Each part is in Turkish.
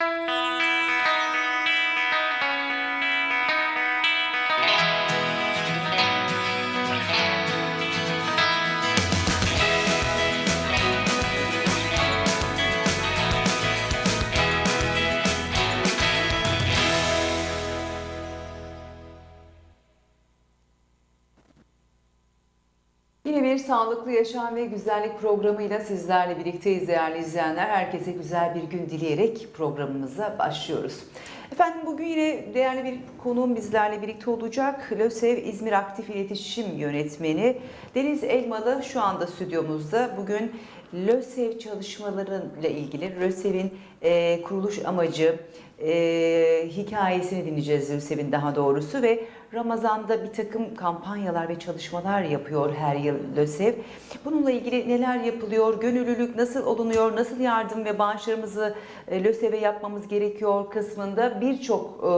Yine sağlıklı yaşam ve güzellik programıyla sizlerle birlikteyiz değerli izleyenler. Herkese güzel bir gün dileyerek programımıza başlıyoruz. Efendim bugün yine değerli bir konuğum bizlerle birlikte olacak. LÖSEV İzmir Aktif İletişim Yönetmeni Deniz Elmalı şu anda stüdyomuzda. Bugün LÖSEV çalışmalarıyla ilgili LÖSEV'in e, kuruluş amacı, e, hikayesini dinleyeceğiz LÖSEV'in daha doğrusu ve Ramazan'da bir takım kampanyalar ve çalışmalar yapıyor her yıl LÖSEV. Bununla ilgili neler yapılıyor, gönüllülük nasıl olunuyor, nasıl yardım ve bağışlarımızı e, LÖSEV'e yapmamız gerekiyor kısmında birçok e,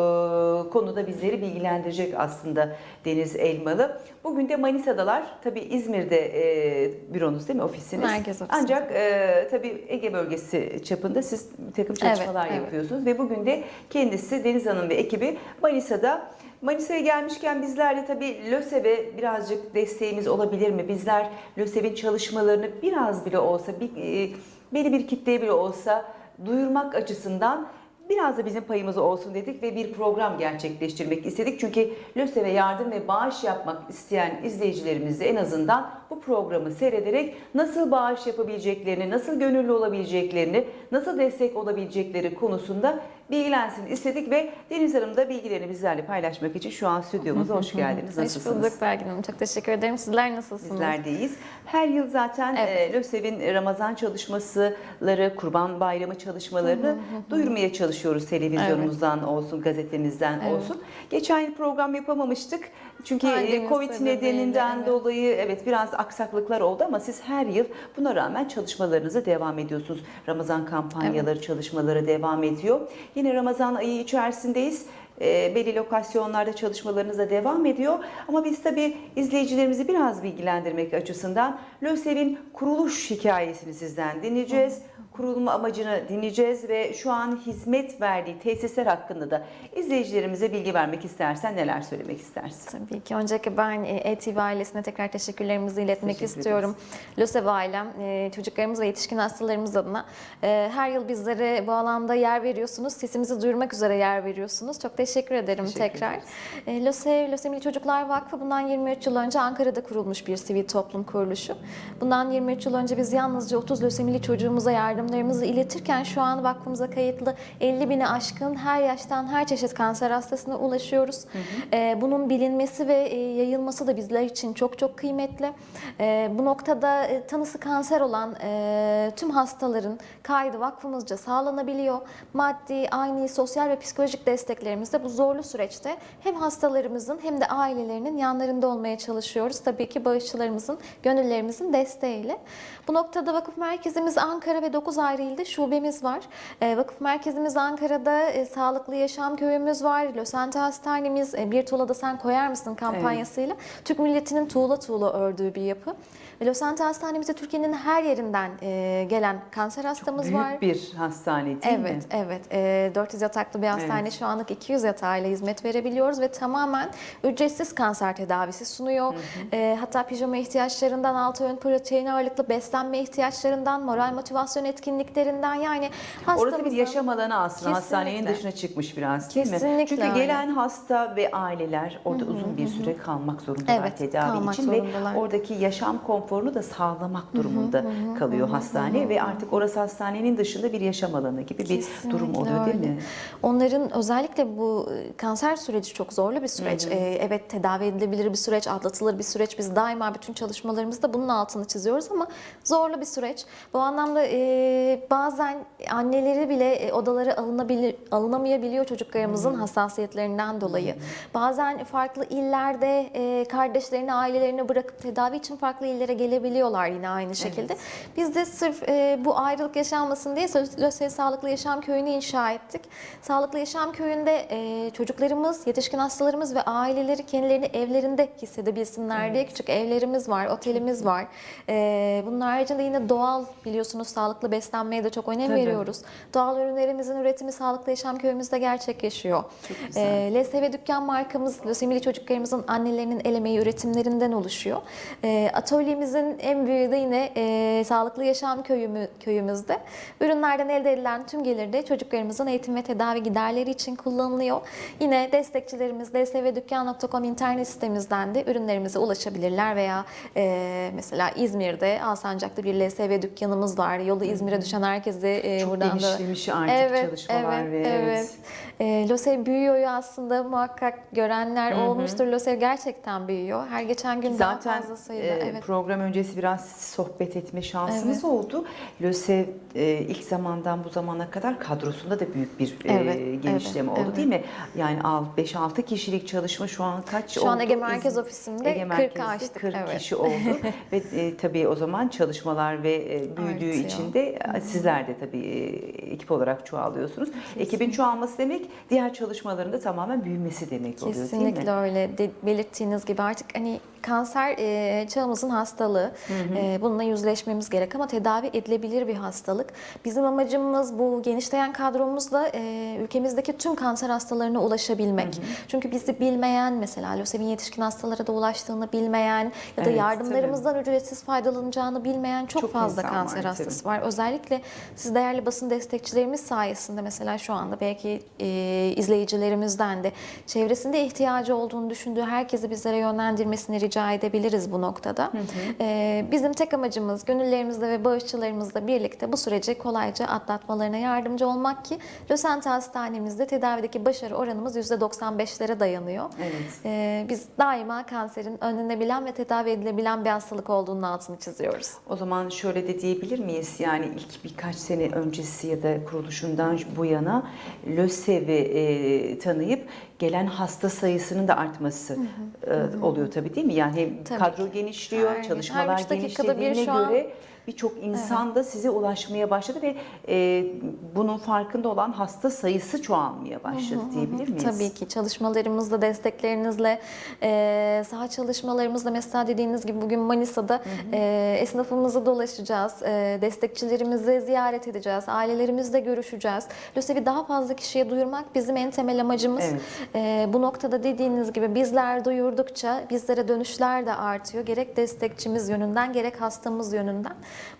konuda bizleri bilgilendirecek aslında Deniz Elmalı. Bugün de Manisa'dalar. Tabii İzmir'de e, büronuz değil mi, ofisiniz? Merkez ofisi. Ancak e, tabii Ege bölgesi çapında siz bir takım çalışmalar Evet, evet. yapıyorsunuz ve bugün de kendisi Deniz Hanım ve ekibi Manisa'da. Manisa'ya gelmişken bizler de tabii LÖSEV'e birazcık desteğimiz olabilir mi? Bizler LÖSEV'in çalışmalarını biraz bile olsa, bir, e, belli bir kitleye bile olsa duyurmak açısından biraz da bizim payımız olsun dedik ve bir program gerçekleştirmek istedik. Çünkü LÖSEV'e yardım ve bağış yapmak isteyen izleyicilerimiz de en azından bu programı seyrederek nasıl bağış yapabileceklerini, nasıl gönüllü olabileceklerini, nasıl destek olabilecekleri konusunda bilgilensin istedik ve Deniz Hanım da bilgilerini bizlerle paylaşmak için şu an stüdyomuza hoş geldiniz. Hoş Nasılsınız? bulduk Belgin Hanım. Çok teşekkür ederim. Sizler nasılsınız? Bizler deyiz. Her yıl zaten Evet. e, LÖSEV'in Ramazan çalışmaları, Kurban Bayramı çalışmalarını duyurmaya çalışıyoruz televizyonumuzdan olsun, gazetemizden Evet. olsun. Geçen yıl program yapamamıştık. Çünkü e, Pandemi Covid nedeninden evet. dolayı evet biraz aksaklıklar oldu ama siz her yıl buna rağmen çalışmalarınıza devam ediyorsunuz. Ramazan kampanyaları, çalışmaları devam ediyor. Yine Ramazan ayı içerisindeyiz. E, belli lokasyonlarda çalışmalarınız da devam ediyor. Ama biz tabii izleyicilerimizi biraz bilgilendirmek açısından LÖSEV'in kuruluş hikayesini sizden dinleyeceğiz. Kurulma amacını dinleyeceğiz ve şu an hizmet verdiği tesisler hakkında da izleyicilerimize bilgi vermek istersen neler söylemek istersin? Tabii ki. Öncelikle ben e, ETV ailesine tekrar teşekkürlerimizi iletmek Teşekkür istiyorum. LÖSEV ailem, e, çocuklarımız ve yetişkin hastalarımız adına e, her yıl bizlere bu alanda yer veriyorsunuz. Sesimizi duyurmak üzere yer veriyorsunuz. Çok teşekkür ederim Teşekkür tekrar. E, LÖSEV, Lösemili Çocuklar Vakfı bundan 23 yıl önce Ankara'da kurulmuş bir sivil toplum kuruluşu. Bundan 23 yıl önce biz yalnızca 30 lösemili çocuğumuza yardımlarımızı iletirken şu an vakfımıza kayıtlı 50 bine aşkın her yaştan her çeşit kanser hastasına ulaşıyoruz. E, bunun bilinmesi ve e, yayılması da bizler için çok çok kıymetli. E, bu noktada e, tanısı kanser olan e, tüm hastaların kaydı vakfımızca sağlanabiliyor. Maddi, aynı, sosyal ve psikolojik desteklerimiz de bu zorlu süreçte hem hastalarımızın hem de ailelerinin yanlarında olmaya çalışıyoruz. Tabii ki bağışçılarımızın, gönüllerimizin desteğiyle. Bu noktada vakıf merkezimiz Ankara ve 9 ayrı ilde şubemiz var. E, vakıf merkezimiz Ankara'da e, Sağlıklı Yaşam Köyümüz var. Lösente Hastanemiz, e, Bir Tuğla da Sen Koyar mısın kampanyasıyla Türk milletinin tuğla tuğla ördüğü bir yapı. Ve Lösente Hastanemizde Türkiye'nin her yerinden e, gelen kanser hastamız Büyük var. bir hastane değil mi? Evet, evet. Ee, 400 yataklı bir hastane Evet. şu anlık 200 yatağıyla hizmet verebiliyoruz ve tamamen ücretsiz kanser tedavisi sunuyor. Ee, hatta pijama ihtiyaçlarından, altı öğün protein ağırlıklı beslenme ihtiyaçlarından, moral motivasyon etkinliklerinden yani Orası bir hastamızın- yaşam alanı aslında hastanenin Kesinlikle. dışına çıkmış biraz değil mi? Kesinlikle Çünkü öyle. gelen hasta ve aileler orada uzun bir süre kalmak zorundalar Evet, tedavi kalmak için ve zorundalar. oradaki yaşam konforunu da sağlamak durumunda kalıyor hastane ve artık orası hastanenin dışında bir yaşam alanı gibi bir durum Kesinlikle oluyor değil öyle. mi? Onların özellikle bu e, kanser süreci çok zorlu bir süreç. Ee, evet tedavi edilebilir bir süreç, atlatılır bir süreç. Biz daima bütün çalışmalarımızda bunun altını çiziyoruz ama zorlu bir süreç. Bu anlamda e, bazen anneleri bile e, odalara alınabilir, alınamayabiliyor çocuklarımızın hassasiyetlerinden dolayı. Bazen farklı illerde e, kardeşlerini, ailelerini bırakıp tedavi için farklı illere gelebiliyorlar yine aynı şekilde. Biz de sırf e, bu ayrılık yaşanmasın diye Lösya Sağlıklı Yaşam Köyü'nü inşa ettik. Sağlıklı Yaşam Köyü'nde e, çocuklarımız, yetişkin hastalarımız ve aileleri kendilerini evlerinde hissedebilsinler diye küçük evlerimiz var, otelimiz var. E, bunun haricinde yine doğal biliyorsunuz sağlıklı beslenmeye de çok önem Tabii. veriyoruz. Doğal ürünlerimizin üretimi Sağlıklı Yaşam Köyümüzde gerçekleşiyor. Ee, LSV Dükkan markamız lösemili çocuklarımızın annelerinin el emeği üretimlerinden oluşuyor. Ee, atölyemizin en büyüğü de yine e, Sağlıklı Yaşam Köyümü, köyümüzde. Ürünlerden elde edilen tüm gelir de çocuklarımızın eğitim ve tedavi giderleri için kullanılıyor. Yine destekçilerimiz lsvdükkan.com internet sitemizden de ürünlerimize ulaşabilirler veya e, mesela İzmir'de Alsancak'ta bir LSV dükkanımız var. Yolu İzmir'e düşen herkese e, Çok buradan da genişlemiş artık çalışmalar ve evet. e, LOSEV büyüyor aslında muhakkak görenler olmuştur. LOSEV gerçekten büyüyor. Her geçen gün daha Zaten fazla sayıda. e, evet. program öncesi biraz sohbet etme şansımız Evet. oldu. LÖSEV e, ilk zamandan bu zamana kadar kadrosunda da büyük bir e, Evet, genişleme evet, oldu değil mi? Yani 5-6 kişilik çalışma şu an kaç Şu oldu? an Ege Merkez İzmir- Ofisi'nde Ege 40'ı Merkez'de aştık, 40 evet. kişi oldu ve e, tabii o zaman çalışmalar ve e, büyüdüğü Artıyor. için de e, sizler de tabii e, ekip olarak çoğalıyorsunuz. Ekibin çoğalması demek diğer çalışmaların da tamamen büyümesi demek oluyor değil mi? Kesinlikle öyle. De- belirttiğiniz gibi artık hani kanser e, çağımızın hastalığı. E, bununla yüzleşmemiz gerek ama tedavi edilebilir bir hastalık. Bizim amacımız bu genişleyen kadromuzla e, ülkemizdeki tüm kanser hastalarına ulaşabilmek. Çünkü bizi bilmeyen mesela lösemin yetişkin hastalara da ulaştığını bilmeyen ya da Evet, yardımlarımızdan ücretsiz faydalanacağını bilmeyen çok, Çok fazla kanser var, hastası var. Özellikle siz değerli basın destekçilerimiz sayesinde mesela şu anda belki e, izleyicilerimizden de çevresinde ihtiyacı olduğunu düşündüğü herkesi bizlere yönlendirmesini rica edebiliriz bu noktada. E, bizim tek amacımız gönüllerimizle ve bağışçılarımızla birlikte bu süreci kolayca atlatmalarına yardımcı olmak ki Lösent Hastanemizde tedavideki başarı oranımız %95'lere dayanıyor. Evet. E, biz daima kanserin önlenebilen ve tedavi edilebilen bir hastalık olduğunun altını çiziyoruz. O zaman şöyle de diyebilir miyiz? Yani ilk birkaç sene öncesi ya da kuruluşundan bu yana LÖSEV'i e, tanıyıp gelen hasta sayısının da artması e, oluyor tabii değil mi? Yani Tabii kadro genişliyor, Her gün, her çalışmalar dakikada bir genişlediğine şu an- göre birçok insan da size ulaşmaya başladı ve e, bunun farkında olan hasta sayısı çoğalmaya başladı diyebilir miyiz? Tabii ki çalışmalarımızla, desteklerinizle, e, saha çalışmalarımızla mesela dediğiniz gibi bugün Manisa'da e, esnafımızı dolaşacağız, e, destekçilerimizi ziyaret edeceğiz, ailelerimizle görüşeceğiz. LÖSEV'i daha fazla kişiye duyurmak bizim en temel amacımız. Evet. E, bu noktada dediğiniz gibi bizler duyurdukça bizlere dönüşler de artıyor. Gerek destekçimiz yönünden gerek hastamız yönünden.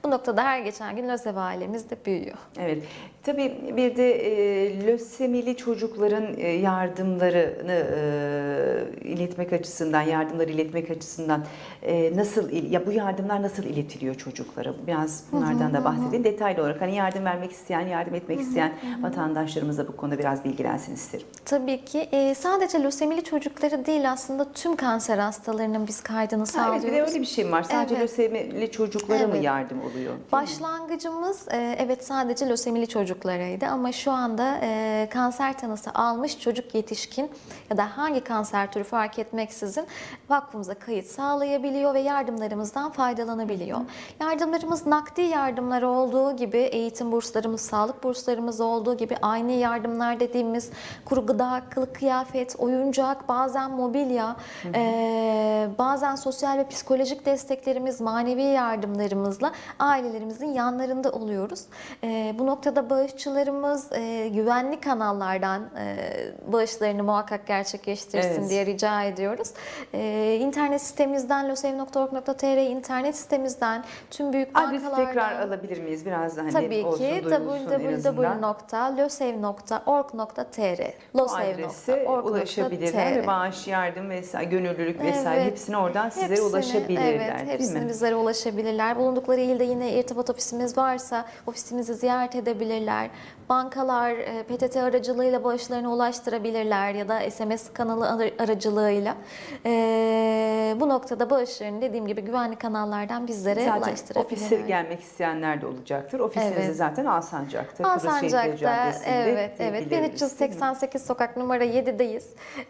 Bu noktada her geçen gün LÖSEV ailemiz de büyüyor. Evet. Tabii bir de e, lösemili çocukların e, yardımlarını e, iletmek açısından, yardımları iletmek açısından e, nasıl ya bu yardımlar nasıl iletiliyor çocuklara? Biraz bunlardan da bahsedin. Detaylı olarak hani yardım vermek isteyen, yardım etmek isteyen vatandaşlarımız da bu konuda biraz bilgilensin isterim. Tabii ki e, sadece lösemili çocukları değil aslında tüm kanser hastalarının biz kaydını Ha, evet, sağlıyoruz. bir de öyle bir şey var. Sadece Evet. lösemili çocuklara mı Evet. yardım oluyor? Başlangıcımız e, evet sadece lösemili çocuklarıydı ama şu anda e, kanser tanısı almış çocuk yetişkin ya da hangi kanser türü fark etmeksizin vakfımıza kayıt sağlayabiliyor ve yardımlarımızdan faydalanabiliyor. Yardımlarımız nakdi yardımlar olduğu gibi eğitim burslarımız, sağlık burslarımız olduğu gibi aynı yardımlar dediğimiz kuru gıda, kılık kıyafet, oyuncak, bazen mobilya, e, bazen sosyal ve psikolojik desteklerimiz, manevi yardımlarımızla ailelerimizin yanlarında oluyoruz. E, bu noktada bağışçılarımız e, güvenli kanallardan e, bağışlarını muhakkak gerçekleştirsin Evet. diye rica ediyoruz. E, internet sitemizden losev.org.tr internet sitemizden tüm büyük Adresi bankalardan tekrar alabilir miyiz? Biraz da hani Tabii olsun, ki www.losev.org.tr adrese ulaşabilirler ve bağış, yardım vesaire, gönüllülük vesaire Evet. hepsine oradan sizlere Hepsini, ulaşabilirler evet, hepsini bizlere ulaşabilirler. Bulundukları ilde yine irtibat ofisimiz varsa ofisimizi ziyaret edebilirler. Bankalar e, PTT aracılığıyla bağışlarını ulaştırabilirler ya da SMS kanalı ar- aracılığıyla. E, bu noktada bağışlarını dediğim gibi güvenli kanallardan bizlere Zaten ulaştırabilirler. ofise gelmek isteyenler de olacaktır. Ofisinizi Evet. zaten Alsancak'ta. Alsancak'ta evet evet bildirebiliriz, değil mi? 1388 sokak numara 7'deyiz.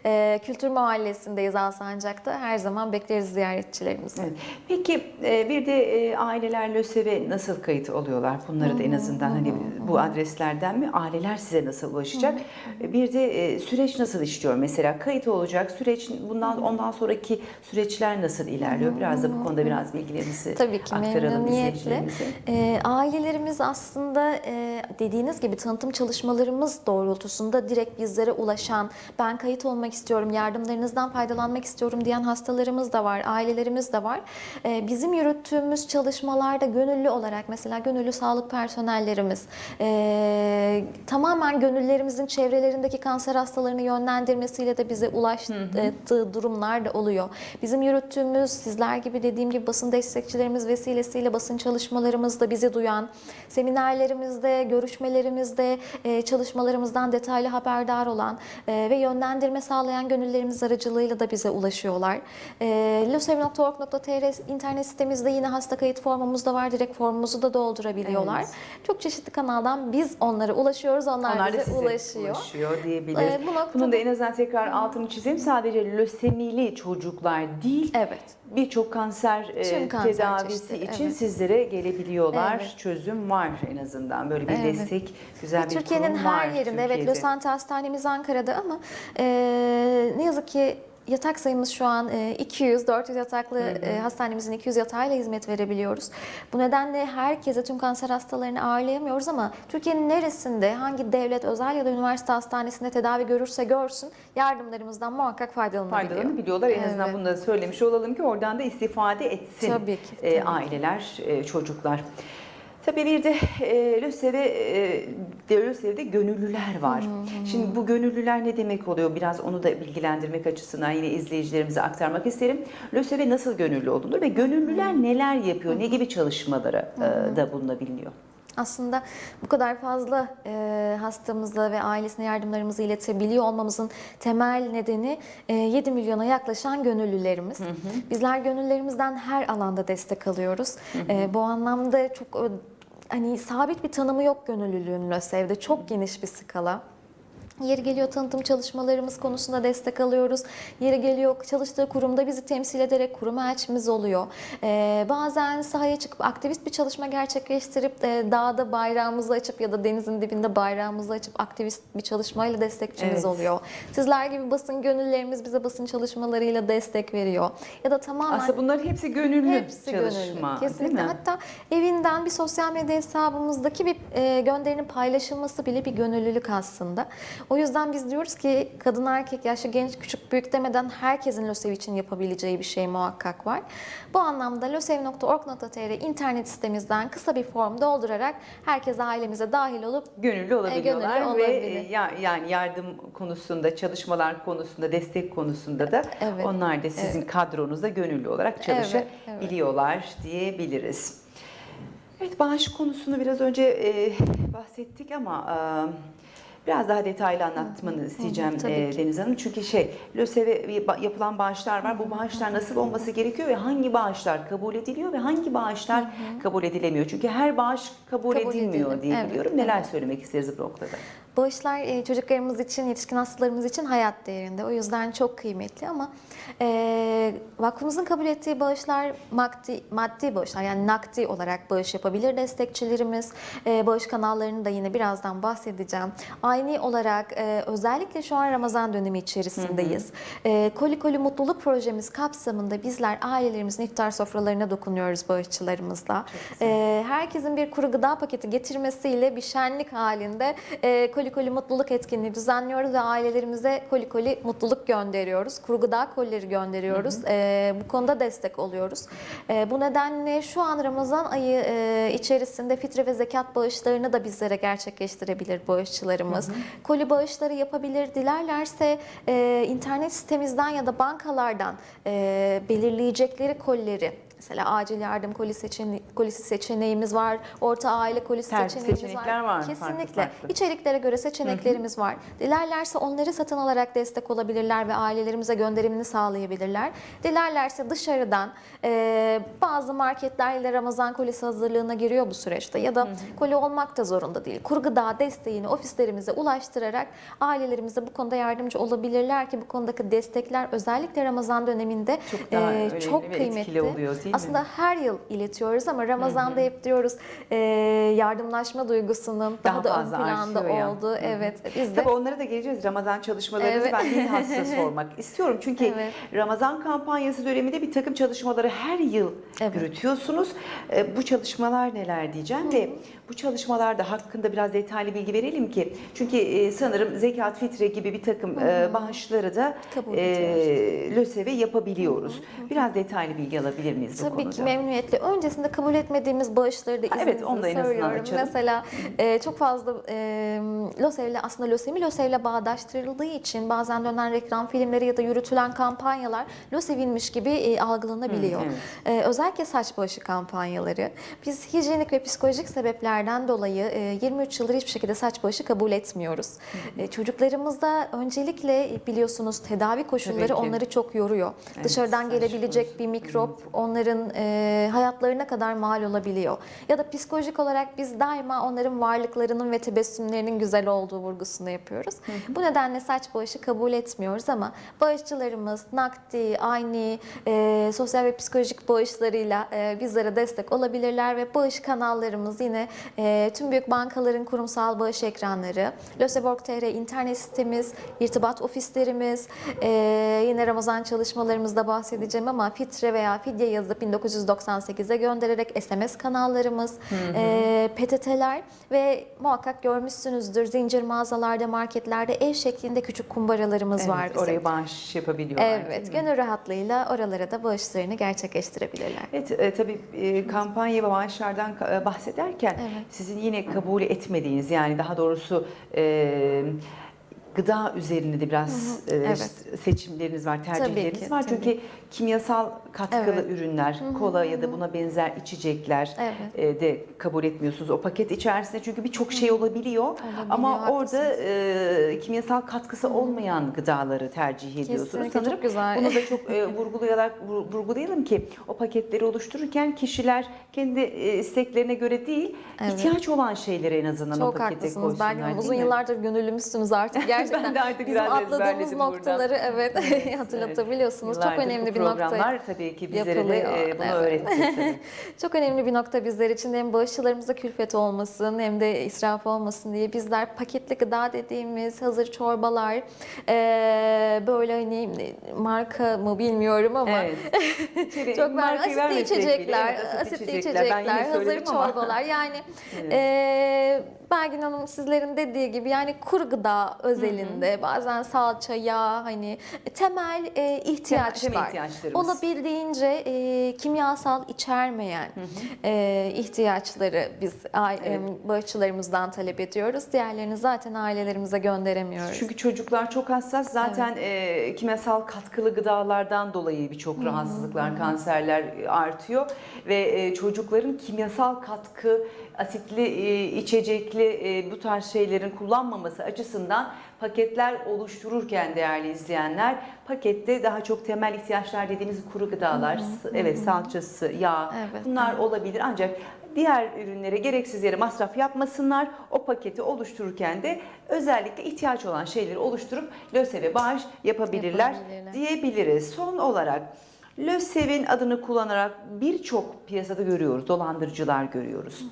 Ee, Kültür Mahallesi'ndeyiz Alsancak'ta. Her zaman bekleriz ziyaretçilerimizi. Evet. Peki e, bir de e, aileler aileler LÖSEV'e nasıl kayıt oluyorlar? Bunları da en azından hani bu adreslerden mi? Aileler size nasıl ulaşacak? Bir de e, süreç nasıl işliyor mesela? Kayıt olacak süreç bundan ondan sonraki süreçler nasıl ilerliyor? Biraz da bu konuda biraz bilgilerinizi Tabii ki aktaralım izleyicilerimize. Ee, ailelerimiz aslında e, dediğiniz gibi tanıtım çalışmalarımız doğrultusunda direkt bizlere ulaşan, ben kayıt olmak istiyorum, yardımlarınızdan faydalanmak istiyorum diyen hastalarımız da var, ailelerimiz de var. Ee, bizim yürüttüğümüz çalışmalarda gönüllü olarak mesela gönüllü sağlık personellerimiz e, tamamen gönüllerimizin çevrelerindeki kanser hastalarını yönlendirmesiyle de bize ulaştığı durumlar da oluyor. Bizim yürüttüğümüz sizler gibi dediğim gibi basın destekçilerimiz vesilesiyle basın çalışmalarımızda bizi duyan, seminerlerimizde, görüşmelerimizde, e, çalışmalarımızdan detaylı haberdar olan e, ve yönlendirme sağlayan gönüllerimiz aracılığıyla da bize ulaşıyorlar. E, losev.org.tr internet sitemizde yine hasta kayıt formumuz da var. Direkt formumuzu da doldurabiliyorlar. Evet. Çok çeşitli kanaldan biz onlara ulaşıyoruz. Onlar, Onlar bize size ulaşıyor. ulaşıyor diyebiliriz. Ee, bu noktada- Bunun da en azından tekrar altını çizeyim. Sadece lösemili çocuklar değil, Evet. birçok kanser e, Tüm kanser tedavisi çeşitleri, için evet. sizlere gelebiliyorlar. Evet. Çözüm var en azından. Böyle bir Evet. destek, güzel bir Türkiye'nin her var yerinde evet Türkiye'de. Losante Hastanemiz Ankara'da ama e, ne yazık ki yatak sayımız şu an e, 200, 400 yataklı e, hastanemizin 200 yatağıyla hizmet verebiliyoruz. Bu nedenle herkese tüm kanser hastalarını ağırlayamıyoruz ama Türkiye'nin neresinde hangi devlet, özel ya da üniversite hastanesinde tedavi görürse görsün yardımlarımızdan muhakkak faydalanabiliyor. faydalanabiliyorlar. En azından Evet. bunu da söylemiş olalım ki oradan da istifade etsin Tabii ki, e, tabii. aileler, e, çocuklar. Tabii bir de e, LÖSEV'e, e, de LÖSEV'de gönüllüler var. Şimdi bu gönüllüler ne demek oluyor? Biraz onu da bilgilendirmek açısından yine izleyicilerimize aktarmak isterim. LÖSEV'e nasıl gönüllü olunur ve gönüllüler neler yapıyor? Ne gibi çalışmalara e, da bulunabiliyor? Aslında bu kadar fazla e, hastamıza ve ailesine yardımlarımızı iletebiliyor olmamızın temel nedeni e, 7 milyona yaklaşan gönüllülerimiz. Bizler gönüllülerimizden her alanda destek alıyoruz. E, bu anlamda çok e, hani sabit bir tanımı yok gönüllülüğün LÖSEV'de. Çok geniş bir skala. Yeri geliyor tanıtım çalışmalarımız konusunda destek alıyoruz. Yeri geliyor çalıştığı kurumda bizi temsil ederek kurum elçimiz oluyor. Ee, bazen sahaya çıkıp aktivist bir çalışma gerçekleştirip e, dağda bayrağımızı açıp ya da denizin dibinde bayrağımızı açıp aktivist bir çalışmayla destekçimiz Evet. oluyor. Sizler gibi basın gönüllerimiz bize basın çalışmalarıyla destek veriyor. Ya da tamamen Aslında bunların hepsi gönüllü Hepsi çalışma. gönüllü. Kesinlikle. Hatta evinden bir sosyal medya hesabımızdaki bir e, gönderinin paylaşılması bile bir gönüllülük aslında. O yüzden biz diyoruz ki kadın erkek yaşlı genç küçük büyük demeden herkesin LÖSEV için yapabileceği bir şey muhakkak var. Bu anlamda losev.org.tr internet sitemizden kısa bir form doldurarak herkes ailemize dahil olup gönüllü olabiliyorlar gönüllü ve olabilir. e, ya, yani yardım konusunda, çalışmalar konusunda, destek konusunda da Evet, onlar da sizin kadronuzda gönüllü olarak Evet, çalışabiliyorlar diyebiliriz. Evet bağış konusunu biraz önce e, bahsettik ama e, biraz daha detaylı anlatmanı isteyeceğim tabii e. Deniz Hanım. Çünkü şey LÖSEV'e yapılan bağışlar var. Bu bağışlar nasıl olması gerekiyor ve hangi bağışlar kabul ediliyor ve hangi bağışlar kabul edilemiyor? Çünkü her bağış kabul, Kabul edilmiyor edilir. diye Evet, biliyorum. Neler söylemek isteriz bu noktada? Bağışlar e, çocuklarımız için, yetişkin hastalarımız için hayat değerinde. O yüzden çok kıymetli ama e, vakfımızın kabul ettiği bağışlar maddi, maddi bağışlar yani nakdi olarak bağış yapabilir destekçilerimiz. E, bağış kanallarını da yine birazdan bahsedeceğim. Aynı olarak e, özellikle şu an Ramazan dönemi içerisindeyiz. E, Koli Koli Mutluluk Projemiz kapsamında bizler ailelerimizin iftar sofralarına dokunuyoruz bağışçılarımızla. E, herkesin bir kuru gıda paketi getirmesiyle bir şenlik halinde e, Koli Koli Mutluluk etkinliği düzenliyoruz ve ailelerimize Koli Koli Mutluluk gönderiyoruz. Kuru gıda kolileri gönderiyoruz. E, bu konuda destek oluyoruz. E, bu nedenle şu an Ramazan ayı e, içerisinde fitre ve zekat bağışlarını da bizlere gerçekleştirebilir bağışçılarımız. Koli bağışları yapabilir. Dilerlerse e, internet sitemizden ya da bankalardan e, belirleyecekleri kolileri Mesela acil yardım kolisi, seçene kolisi seçeneğimiz var. Orta aile kolisi Tercih seçeneğimiz seçenekler var, farklı Kesinlikle. farklı. İçeriklere göre seçeneklerimiz var. Dilerlerse onları satın alarak destek olabilirler ve ailelerimize gönderimini sağlayabilirler. Dilerlerse dışarıdan e, bazı marketler ile Ramazan kolisi hazırlığına giriyor bu süreçte ya da koli olmak da zorunda değil. Kuru gıda desteğini ofislerimize ulaştırarak ailelerimize bu konuda yardımcı olabilirler ki bu konudaki destekler özellikle Ramazan döneminde Çok daha e, önemli çok ve kıymetli. etkili oluyor değil Değil mi? Aslında her yıl iletiyoruz ama Ramazan'da hep diyoruz e, yardımlaşma duygusunun daha, Daha da ön planda artıyor ya. olduğu. Hı hı. Evet. Biz de Tabii onlara da geleceğiz. Ramazan çalışmalarınızı Evet. ben bilhassa sormak istiyorum. Çünkü Evet. Ramazan kampanyası döneminde bir takım çalışmaları her yıl Evet. yürütüyorsunuz. Ee, Bu çalışmalar neler diyeceğim ve bu çalışmalarda hakkında biraz detaylı bilgi verelim ki. Çünkü e, sanırım zekat, fitre gibi bir takım e, bağışları da Kabul e, LÖSEV'e yapabiliyoruz. Biraz detaylı bilgi alabilir miyiz bu Tabii ki memnuniyetle. Öncesinde kabul etmediğimiz bağışları da Ha, evet, onu da en söylüyorum. açalım. Mesela e, çok fazla e, LÖSEV'le aslında lösemi LÖSEV'le bağdaştırıldığı için bazen dönen reklam filmleri ya da yürütülen kampanyalar LÖSEV'inmiş gibi e, algılanabiliyor. Hı, evet. E, özellikle saç başı kampanyaları. Biz hijyenik ve psikolojik sebeplerden dolayı e, 23 yıldır hiçbir şekilde saç başı kabul etmiyoruz. E, çocuklarımızda öncelikle biliyorsunuz tedavi koşulları onları çok yoruyor. Evet, Dışarıdan gelebilecek bir mikrop onların e, hayatlarına kadar mal olabiliyor. Ya da psikolojik olarak biz daima onların varlıklarının ve tebessümlerinin güzel olduğu vurgusunu yapıyoruz. Bu nedenle saç bağışı kabul etmiyoruz ama bağışçılarımız nakdi, aynı e, sosyal ve psikolojik bağışlarıyla e, bizlere destek olabilirler ve bağış kanallarımız yine e, tüm büyük bankaların kurumsal bağış ekranları, Löseborg.tr internet sitemiz, irtibat ofislerimiz, e, yine Ramazan çalışmalarımızda bahsedeceğim ama fitre veya fidye yazıp 1998'e göndererek SMS kanallarımız, e, PTT'ler ve muhakkak görmüşsünüzdür zincir mağazalarda, marketlerde ev şeklinde küçük kumbaralarımız var Evet, bizim. oraya bağış yapabiliyorlar. Evet, gönül rahatlığıyla oralara da bağışlarını gerçekleştirebilirler. Evet, e, tabii e, kampanya ve maaşlardan ka- e, bahsederken Evet. sizin yine kabul etmediğiniz yani daha doğrusu e, gıda üzerinde de biraz e, evet. seçimleriniz var, tercihleriniz ki, var. tabii. Çünkü kimyasal katkılı Evet. ürünler, kola ya da buna benzer içecekler Evet. e, de kabul etmiyorsunuz. O paket içerisinde çünkü birçok şey olabiliyor. Ama haklısınız. orada e, kimyasal katkısı olmayan gıdaları tercih ediyorsunuz. Kesinlikle, çok Sanırım güzel. bunu da çok e, vurgulayarak vur- vurgulayalım ki o paketleri oluştururken kişiler kendi e, isteklerine göre değil, Evet. ihtiyaç olan şeyleri en azından o Çok pakete haklısınız. koysunlar. Belki Hanım, değil uzun mi? yıllardır gönüllümüzsünüz artık gerçekten. Ben de artık Bizim atladığımız ezberledim buradan. noktaları evet, hatırlatabiliyorsunuz. Çok Yıllardır önemli bir nokta. tabii ki bizlere de e, bunu Evet. öğretti. Çok önemli bir nokta bizler için hem bağışçılarımıza külfet olmasın hem de israf olmasın diye bizler paketli gıda dediğimiz hazır çorbalar eee, böyle hani marka mı bilmiyorum ama Evet. Çok ben asitli içecekler, evet, asitli içecekler, hazır çorbalar. Yani Evet. eee Belgin Hanım sizlerin dediği gibi yani kuru gıda özelinde bazen salça, yağ hani temel e, ihtiyaçlar. temel ihtiyaçlarımız. Olabildiğince e, kimyasal içermeyen e, ihtiyaçları biz e, bağışçılarımızdan talep ediyoruz. Diğerlerini zaten ailelerimize gönderemiyoruz. Çünkü çocuklar çok hassas. Zaten e, kimyasal katkılı gıdalardan dolayı birçok rahatsızlıklar, kanserler e, artıyor ve e, çocukların kimyasal katkı, asitli e, içecekli e, bu tarz şeylerin kullanmaması açısından paketler oluştururken değerli izleyenler pakette daha çok temel ihtiyaçlar dediğimiz kuru gıdalar, s- evet salçası, yağ Evet, bunlar olabilir ancak diğer ürünlere gereksiz yere masraf yapmasınlar. O paketi oluştururken de özellikle ihtiyaç olan şeyleri oluşturup LÖSEV'e bağış yapabilirler, Yapabilirler. diyebiliriz. Son olarak LÖSEV'in adını kullanarak birçok piyasada görüyoruz, dolandırıcılar görüyoruz.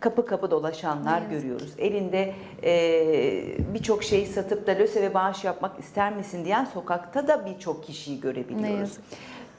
Kapı kapı dolaşanlar görüyoruz. Elinde e, birçok şeyi satıp da LÖSEV'e bağış yapmak ister misin diyen sokakta da birçok kişiyi görebiliyoruz.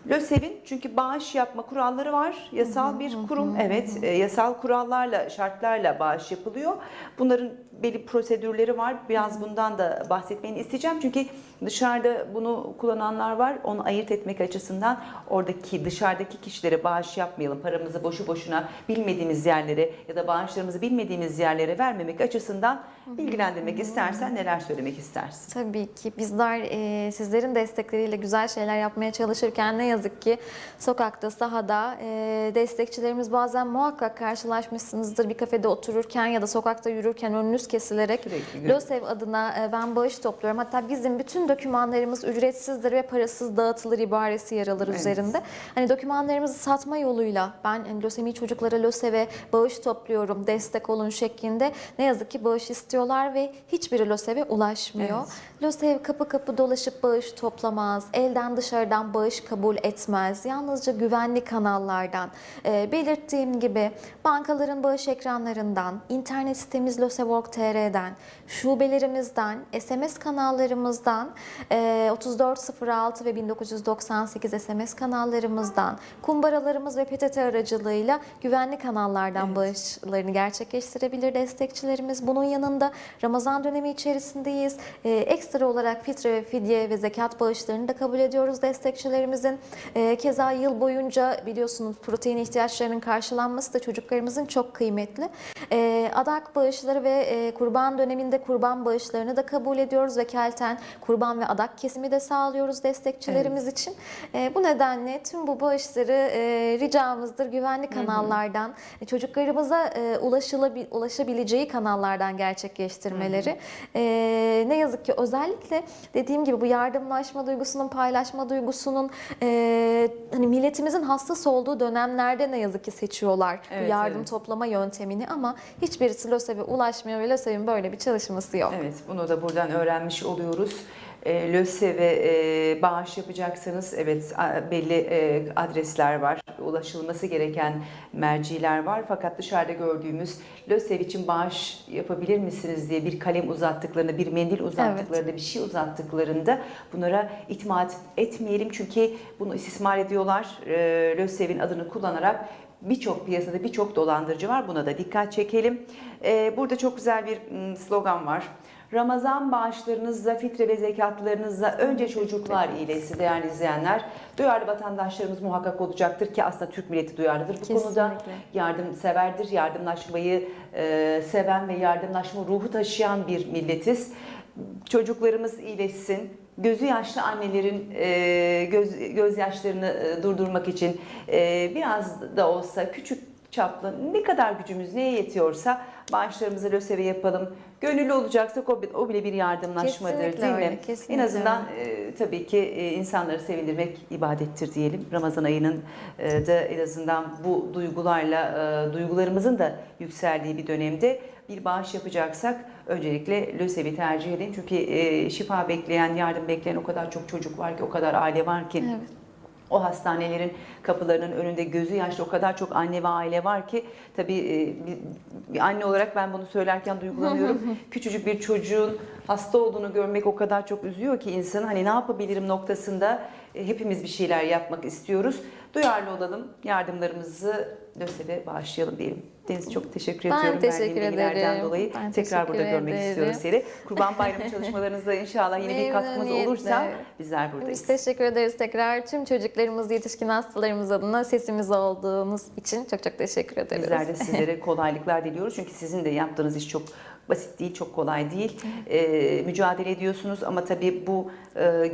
LÖSEV'in çünkü bağış yapma kuralları var. Yasal bir kurum. Evet, yasal kurallarla, şartlarla bağış yapılıyor. Bunların belli prosedürleri var. Biraz bundan da bahsetmeni isteyeceğim. Çünkü dışarıda bunu kullananlar var. Onu ayırt etmek açısından oradaki dışarıdaki kişilere bağış yapmayalım. Paramızı boşu boşuna bilmediğimiz yerlere ya da bağışlarımızı bilmediğimiz yerlere vermemek açısından bilgilendirmek istersen neler söylemek istersin? Tabii ki bizler e, sizlerin destekleriyle güzel şeyler yapmaya çalışırken ne yazık ki sokakta, sahada e, destekçilerimiz bazen muhakkak karşılaşmışsınızdır. Bir kafede otururken ya da sokakta yürürken önünüz kesilerek Sürekli görüyorum. LÖSEV adına e, ben bağış topluyorum. Hatta bizim bütün dokümanlarımız ücretsizdir ve parasız dağıtılır ibaresi yer alır Evet. üzerinde. Hani dokümanlarımızı satma yoluyla ben hani lösemi çocuklara LÖSEV'e bağış topluyorum, destek olun şeklinde ne yazık ki bağış istiyorlar ve hiçbiri LÖSEV'e ulaşmıyor. Evet. LÖSEV kapı kapı dolaşıp bağış toplamaz, elden dışarıdan bağış kabul etmez yalnızca güvenli kanallardan, e, belirttiğim gibi bankaların bağış ekranlarından, internet sitemiz losework.tr'den, şubelerimizden, SMS kanallarımızdan, e, 3406 ve 1998 SMS kanallarımızdan, kumbaralarımız ve PTT aracılığıyla güvenli kanallardan Evet. bağışlarını gerçekleştirebilir destekçilerimiz. Bunun yanında Ramazan dönemi içerisindeyiz. Ee, ekstra olarak fitre ve fidye ve zekat bağışlarını da kabul ediyoruz destekçilerimizin. Ee, keza yıl boyunca biliyorsunuz protein ihtiyaçlarının karşılanması da çocuklarımızın çok kıymetli. Adak bağışları ve e, kurban döneminde kurban bağışlarını da kabul ediyoruz. Vekaleten kurban ve adak kesimi de sağlıyoruz destekçilerimiz için. Ee, bu nedenle tüm bu bağışları e, ricamızdır güvenli kanallardan, e, çocuklarımıza e, ulaşılabi- ulaşabileceği kanallardan gerçekleştirmeleri. E, ne yazık ki özellikle dediğim gibi bu yardımlaşma duygusunun, paylaşma duygusunun e, hani milletimizin hassas olduğu dönemlerde ne yazık ki seçiyorlar Evet, bu yardım evet. toplama yöntemini ama hiçbirisi LÖSEV'e ulaşmıyor ve LÖSEV'in böyle bir çalışması yok. Evet, bunu da buradan öğrenmiş oluyoruz. E, LÖSEV'e e, bağış yapacaksanız evet belli e, adresler var. Ulaşılması gereken merciler var. Fakat dışarıda gördüğümüz LÖSEV için bağış yapabilir misiniz diye bir kalem uzattıklarında, bir mendil uzattıklarında, bir şey uzattıklarında bunlara itimat etmeyelim. Çünkü bunu istismar ediyorlar. E, LÖSEV'in adını kullanarak Birçok piyasada birçok dolandırıcı var. Buna da dikkat çekelim. Ee, burada çok güzel bir slogan var. Ramazan bağışlarınızla, fitre ve zekatlarınızla önce çocuklar iyilesi değerli izleyenler. Duyarlı vatandaşlarımız muhakkak olacaktır ki aslında Türk milleti duyarlıdır. Bu konuda Kesinlikle. yardımseverdir. Yardımlaşmayı e, seven ve yardımlaşma ruhu taşıyan bir milletiz. Çocuklarımız iyileşsin. Gözü yaşlı annelerin e, göz gözyaşlarını e, durdurmak için e, biraz da olsa küçük çaplı ne kadar gücümüz neye yetiyorsa bağışlarımızı LÖSEV'e yapalım. Gönüllü olacaksak o, o bile bir yardımlaşmadır Kesinlikle değil öyle, mi? kesinlikle en azından e, tabii ki e, insanları sevindirmek ibadettir diyelim. Ramazan ayının e, da en azından bu duygularla e, duygularımızın da yükseldiği bir dönemde bir bağış yapacaksak öncelikle LÖSEV'i tercih edin. Çünkü e, şifa bekleyen, yardım bekleyen o kadar çok çocuk var ki, o kadar aile var ki. Evet. O hastanelerin kapılarının önünde gözü yaşlı o kadar çok anne ve aile var ki tabii e, bir, anne olarak ben bunu söylerken duygulanıyorum. Küçücük bir çocuğun hasta olduğunu görmek o kadar çok üzüyor ki insanı hani ne yapabilirim noktasında e, hepimiz bir şeyler yapmak istiyoruz. Duyarlı olalım, yardımlarımızı LÖSEV'e bağışlayalım diyelim. Deniz çok teşekkür Ben ediyorum teşekkür verdiğin bilgilerden ederim. dolayı. Ben Tekrar burada teşekkür görmek ederim. istiyoruz seni. Kurban Bayramı çalışmalarınızda inşallah yine bir katkımız olursa bizler buradayız. Biz teşekkür ederiz tekrar. Tüm çocuklarımız, yetişkin hastalarımız adına sesimiz olduğunuz için çok çok teşekkür ederiz. Bizler de sizlere kolaylıklar diliyoruz. Çünkü sizin de yaptığınız iş çok basit değil, çok kolay değil. Ee, mücadele ediyorsunuz ama tabii bu e,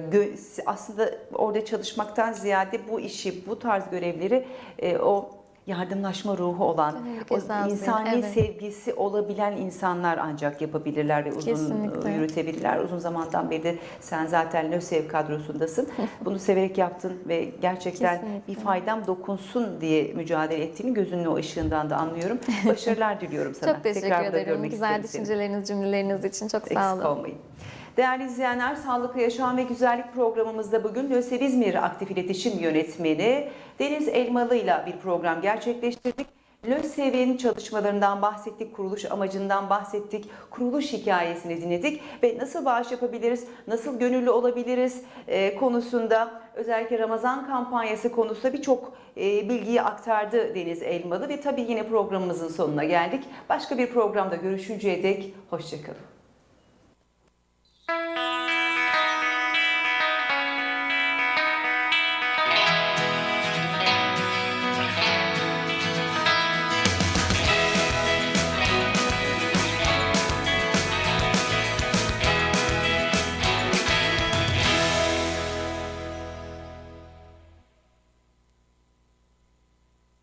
aslında orada çalışmaktan ziyade bu işi, bu tarz görevleri e, o yardımlaşma ruhu olan, o esası, insani evet. sevgisi olabilen insanlar ancak yapabilirler ve uzun Kesinlikle. yürütebilirler. Uzun zamandan beri de sen zaten LÖSEV kadrosundasın. Bunu severek yaptın ve gerçekten Kesinlikle. bir faydam dokunsun diye mücadele ettiğini gözünün o ışığından da anlıyorum. Başarılar diliyorum sana. Çok teşekkür Tekrar ederim. Güzel düşünceleriniz, cümleleriniz için çok sağ Eksik olun. olmayın. Değerli izleyenler, Sağlıklı Yaşam ve Güzellik programımızda bugün LÖSEV İzmir Aktif İletişim Yönetmeni Deniz Elmalı ile bir program gerçekleştirdik. LÖSEV'in çalışmalarından bahsettik, kuruluş amacından bahsettik, kuruluş hikayesini dinledik ve nasıl bağış yapabiliriz, nasıl gönüllü olabiliriz e, konusunda özellikle Ramazan kampanyası konusunda birçok e, bilgiyi aktardı Deniz Elmalı ve tabii yine programımızın sonuna geldik. Başka bir programda görüşünceye dek hoşçakalın. Bye.